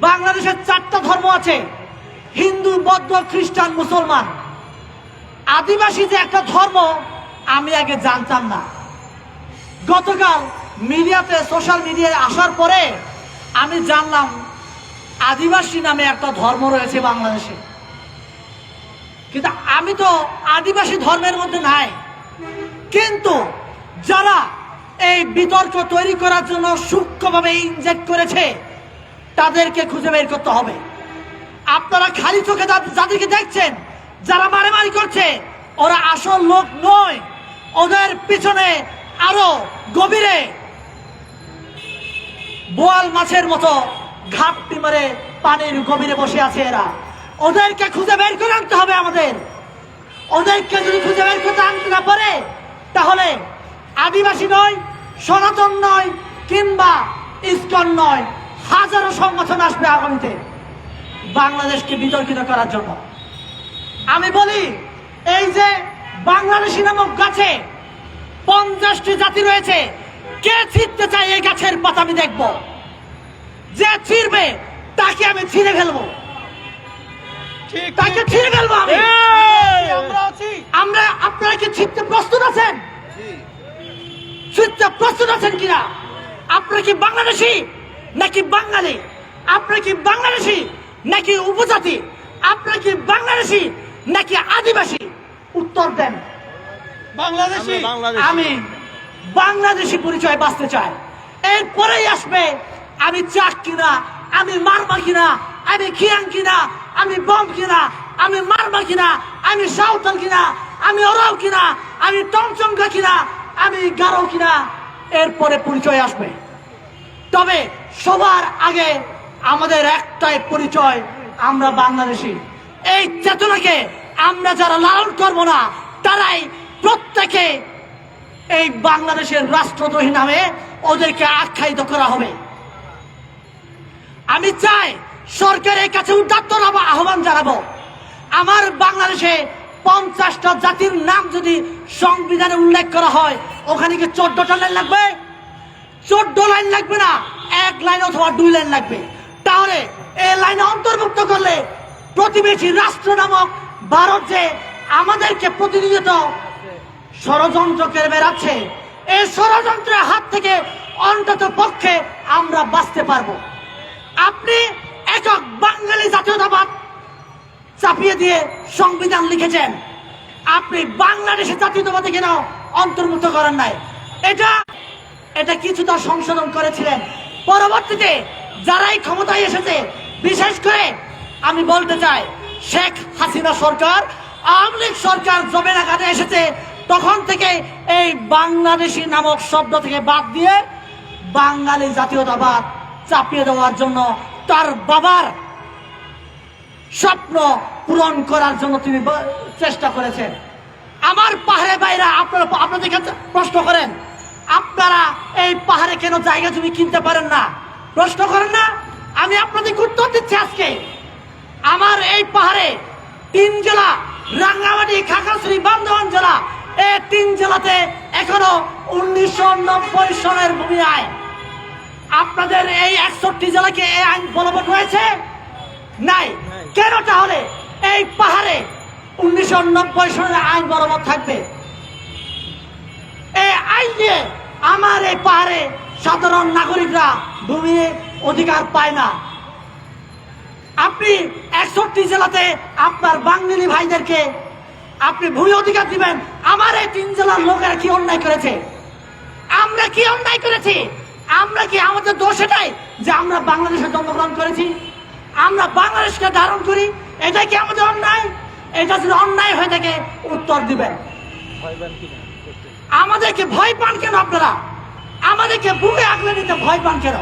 বাংলাদেশের চারটা ধর্ম আছে। হিন্দু, বৌদ্ধ, খ্রিস্টান, মুসলমান। আদিবাসী যে একটা ধর্ম, আমি আগে জানতাম না। গতকাল মিডিয়াতে, সোশ্যাল মিডিয়ায় আসার পরে আমি জানলাম, আদিবাসী নামে একটা ধর্ম রয়েছে বাংলাদেশে। কিন্তু আমি তো আদিবাসী ধর্মের মধ্যে নাই। কিন্তু যারা এই বিতর্ক তৈরি করার জন্য সূক্ষ্মভাবে ইনজেক্ট করেছে তাদেরকে খুঁজে বের করতে হবে। আপনারা খালি চোখে যাদেরকে দেখছেন, যারা মারামারি করছে, ওরা আসল লোক নয়। ওদের পিছনে আরও গভীরে বোয়াল মাছের মতো ঘাপটি মারে পানির গভীরে বসে আছে এরা। ওদেরকে খুঁজে বের করে আনতে হবে আমাদের। ওদেরকে যদি খুঁজে বের করতে আনতে না পারে, তাহলে আদিবাসী নয়, সনাতন নয় কিংবা ইস্কন নয়। হাজারো সংগঠন আসবে আগামীতে বাংলাদেশকে বিতর্কিত করার জন্য। আমি বলি এই যে বাংলাদেশি নামক গাছে পঞ্চাশটি জাতি রয়েছে কে ছিঁড়তে চায় এই গাছের পাতা আমি দেখব। যে ছিঁড়বে তাকে আমি ছিঁড়ে ফেলব। ঠিক তাকে ছিঁড়ে ফেলব আমি। আমরা আমরা আপনারা কি ছিঁড়তে প্রস্তুত আছেন? ছিঁড়তে প্রস্তুত আছেন কিনা? আপনারা কি বাংলাদেশি? নাকি বাঙালি? আপনারা কি বাংলাদেশি? নাকি উপজাতি? আপনারা কি বাংলাদেশি? নাকি আদিবাসী? উত্তর দেন। বাংলাদেশি। আমি বাংলাদেশি। পরিচয় বাঁচতে চাই। এরপরেই আসবে আমি চাক কিনা আমি মারমা কিনা আমি খিয়াং কিনা আমি বম কিনা আমি মারমা কিনা আমি সাঁওতাল কিনা আমি ওরাও কিনা আমি টমচঙ্গা কিনা আমি গারো কিনা। এরপরে পরিচয় আসবে। তবে সবার আগে আমাদের একটাই পরিচয়, আমরা বাংলাদেশি। এই চেতনাকে আমরা যারা লালন করব না, তারাই প্রত্যেকে এই বাংলাদেশের রাষ্ট্রদ্রোহী নামে ওদেরকে আখ্যায়িত করা হবে। আমি চাই সরকারের কাছে উদ্যাত্ত আহ্বান জানাব। আমার বাংলাদেশে পঞ্চাশটা জাতির নাম যদি সংবিধানে উল্লেখ করা হয়, ওখানে কি চোদ্দটা লাইন লাগবে? চোদ্দ লাইন লাগবে না। এক লাইন অথবা দুই লাইন লাগবে। তাহলে এই লাইনে অন্তর্ভুক্ত করলে প্রতিবেশী রাষ্ট্র নামক ভারত যে আমাদেরকে ষড়যন্ত্র করে বেড়াচ্ছে এই ষড়যন্ত্রের হাত থেকে অন্তত পক্ষে আমরা বাঁচতে পারব। আপনি একক বাঙালি জাতীয়তাবাদ চাপিয়ে দিয়ে সংবিধান লিখেছেন। আপনি বাংলাদেশের জাতীয়তাবাদে কেন অন্তর্ভুক্ত করেন নাই? এটা এটা কিছুটা সংশোধন করেছিলেন। পরবর্তীতে যারাই ক্ষমতায় এসেছে, বিশেষ করে আমি বলতে চাই, শেখ হাসিনা সরকার, আওয়ামী লীগ সরকার জমেনা কাজে এসেছে, তখন থেকে এই বাংলাদেশি নামক শব্দ থেকে বাদ দিয়ে বাঙালি জাতীয়তাবাদ চাপিয়ে দেওয়ার জন্য তার বাবার স্বপ্ন পূরণ করার জন্য তিনি চেষ্টা করেছেন। আমার পাহাড়ে বাইরা আপনারা আপনাদের প্রশ্ন করেন আপনারা এই পাহাড়ে কেন জায়গা জমি কিনতে পারেন না? প্রশ্ন করেন না? আমি আপনাদের উত্তর দিচ্ছি আজকে। আমার এই পাহাড়ে তিন জেলা, রাঙ্গামাটি, খাগড়াছড়ি, বান্দরবান জেলা এই তিন জেলাতে এখনও উনিশশো নব্বই সনের ভূমি আইন আপনাদের এই একষট্টি জেলাকে এই আইন বলবৎ হয়েছে নাই। কেন তাহলে এই পাহাড়ে উনিশশো নব্বই সনের আইন বলবৎ থাকবে? এই আইন দিয়ে আমার এই পাহাড়ে সাধারণ নাগরিকরা ভূমি অধিকার পায় না। আপনি একষট্টি জেলাতে আপনার বাঙালি ভাইদেরকে আপনি ভূমি অধিকার দিবেন, আমার এই তিন জেলার লোকেরা কি অন্যায় করেছে? আমরা কি অন্যায় করেছি? আমরা কি আমাদের দোষ এটাই যে আমরা বাংলাদেশে জন্মগ্রহণ করেছি? আমরা বাংলাদেশকে ধারণ করি? এটা কি আমাদের অন্যায়? এটা যদি অন্যায় হয়ে থাকে, উত্তর দিবেন। আমাদেরকে ভয় পান কেন আপনারা? আমাদেরকে বুকে আগলে নিতে ভয় পান কেন?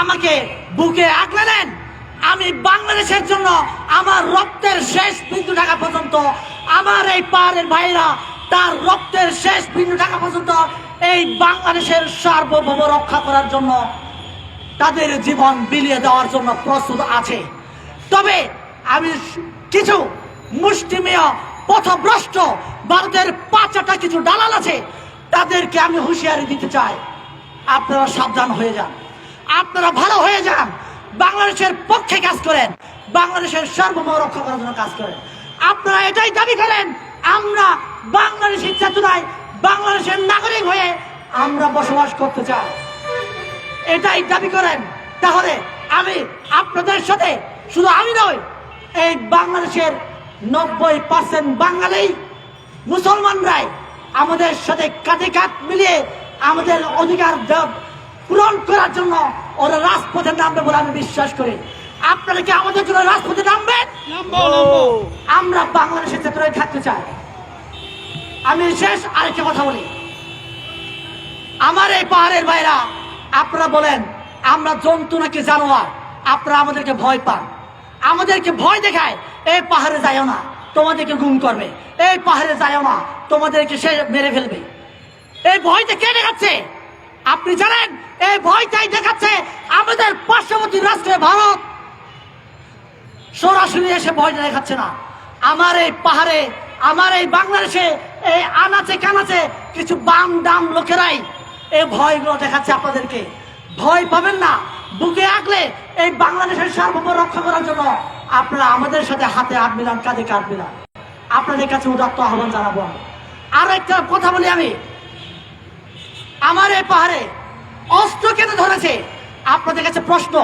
আমাকে বুকে আগলে নেন আমি বাংলাদেশের জন্য আমার রক্তের শেষ বিন্দু টাকা পর্যন্ত আমার এই পাহাড়ের ভাইরা তার রক্তের শেষ বিন্দু টাকা পর্যন্ত এই বাংলাদেশের সার্বভৌম রক্ষা করার জন্য তাদের জীবন বিলিয়ে দেওয়ার জন্য প্রস্তুত আছে। তবে আমি কিছু মুষ্টিমেয় পথভ্রষ্ট। ভারতের পাঁচটা কিছু দালাল আছে, তাদেরকে আমি হুঁশিয়ারি দিতে চাই। আপনারা সাবধান হয়ে যান। আপনারা ভালো হয়ে যান। বাংলাদেশের পক্ষে কাজ করেন। বাংলাদেশের সার্বভৌম রক্ষা করার জন্য কাজ করেন। আপনারা এটাই দাবি করেন, আমরা বাংলাদেশের চেতনায় বাংলাদেশের নাগরিক হয়ে আমরা বসবাস করতে চাই। এটাই দাবি করেন। তাহলে আমি আপনাদের সাথে শুধু আমি নই, এই বাংলাদেশের নব্বই পার্সেন্ট বাঙালি মুসলমানরাই আমাদের সাথে কাঁধে কাঁধ মিলিয়ে আমাদের অধিকার পূরণ করার জন্য ওরা রাজপথে নামবে বলে আমি বিশ্বাস করি। আপনারা কি আমাদের জন্য রাজপথে নামবেন? নামবো নামবো। আমরা বাংলাদেশের চেতনায় থাকতে চাই। আমি শেষ আরেকটা কথা বলি। আমার এই পাহাড়ের বাইরা আপনারা বলেন আমরা জন্তু নাকি জানোয়ার? আপনারা আমাদেরকে ভয় পান। আমাদেরকে ভয় দেখায় এই পাহাড়ে যাইও না, তোমাদেরকে গুম করবে। এই পাহাড়ে যাইও না, তোমাদেরকে সে মেরে ফেলবে। এই ভয়টা কে দেখাচ্ছে? আপনি জানেন, এই ভয়টাই দেখাচ্ছে আমাদের পার্শ্ববর্তী রাষ্ট্রে ভারত। সরাসরি এসে ভয়টা দেখাচ্ছে না। আমার এই পাহাড়ে, আমার এই বাংলাদেশে, এই আনাচে কানাচে কিছু বাম ডাম লোকেরাই এই ভয়গুলো দেখাচ্ছে আপনাদেরকে। ভয় পাবেন না এই বাংলাদেশের সার্বভৌম রক্ষা করার জন্য আপনারা আমাদের সাথে হাতে হাত মিলান কাঁধে কাঁধ মিলান। আপনাদের কাছে উদাত্ত আহ্বান জানাব আরও একটা কথা বলি আমি। আমার এই পাহাড়ে অস্ত্র কেন ধরেছে। আপনাদের কাছে প্রশ্ন।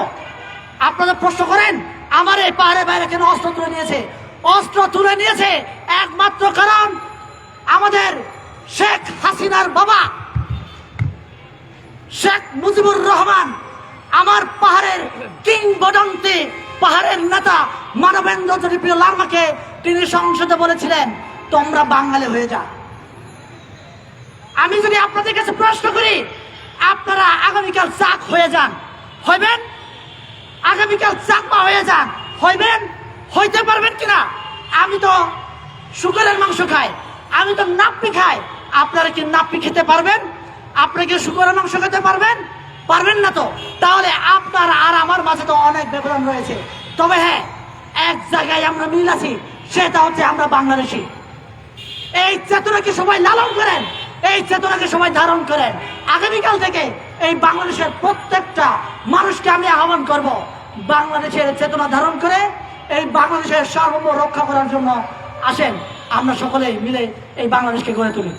আপনারা প্রশ্ন করেন, আমার এই পাহাড়ে বাইরে কেন অস্ত্র তুলে নিয়েছে? অস্ত্র তুলে নিয়েছে একমাত্র কারণ আমাদের শেখ হাসিনার বাবা, শেখ মুজিবুর রহমান। আমার পাহাড়ের কিংবদন্তি পাহাড়ের নেতা মানবেন্দ্র জনপ্রিয় লার্মাকে তিনি সংসদে বলেছিলেন, তোমরা বাঙালি হয়ে যা আমি যদি আপনাদের কাছে প্রশ্ন করি, আপনারা আগামীকাল চাক হয়ে যান। হইবেন? আগামীকাল চাকমা হয়ে যান। হইবেন? হইতে পারবেন কিনা? আমি তো শুকরের মাংস খাই, আমি তো নাপ্পি খাই। আপনারা কি নাপ্পি খেতে পারবেন? আপনারা কি শুকরের মাংস খেতে পারবেন? পারবেন না তো? তাহলে আপনার আর আমার মাঝে তো অনেক ব্যবধান রয়েছে। তবে হ্যাঁ এক জায়গায় আমরা মিল আছি, সেটা হচ্ছে আমরা বাংলাদেশি। এই চেতনাকে সবাই লালন করেন, এই চেতনাকে সবাই ধারণ করেন। আগামীকাল থেকে এই বাংলাদেশের প্রত্যেকটা মানুষকে আমি আহ্বান করব, বাংলাদেশের চেতনা ধারণ করে এই বাংলাদেশের সার্বভৌম রক্ষা করার জন্য আসেন। আমরা সকলেই মিলে এই বাংলাদেশকে গড়ে তুলি।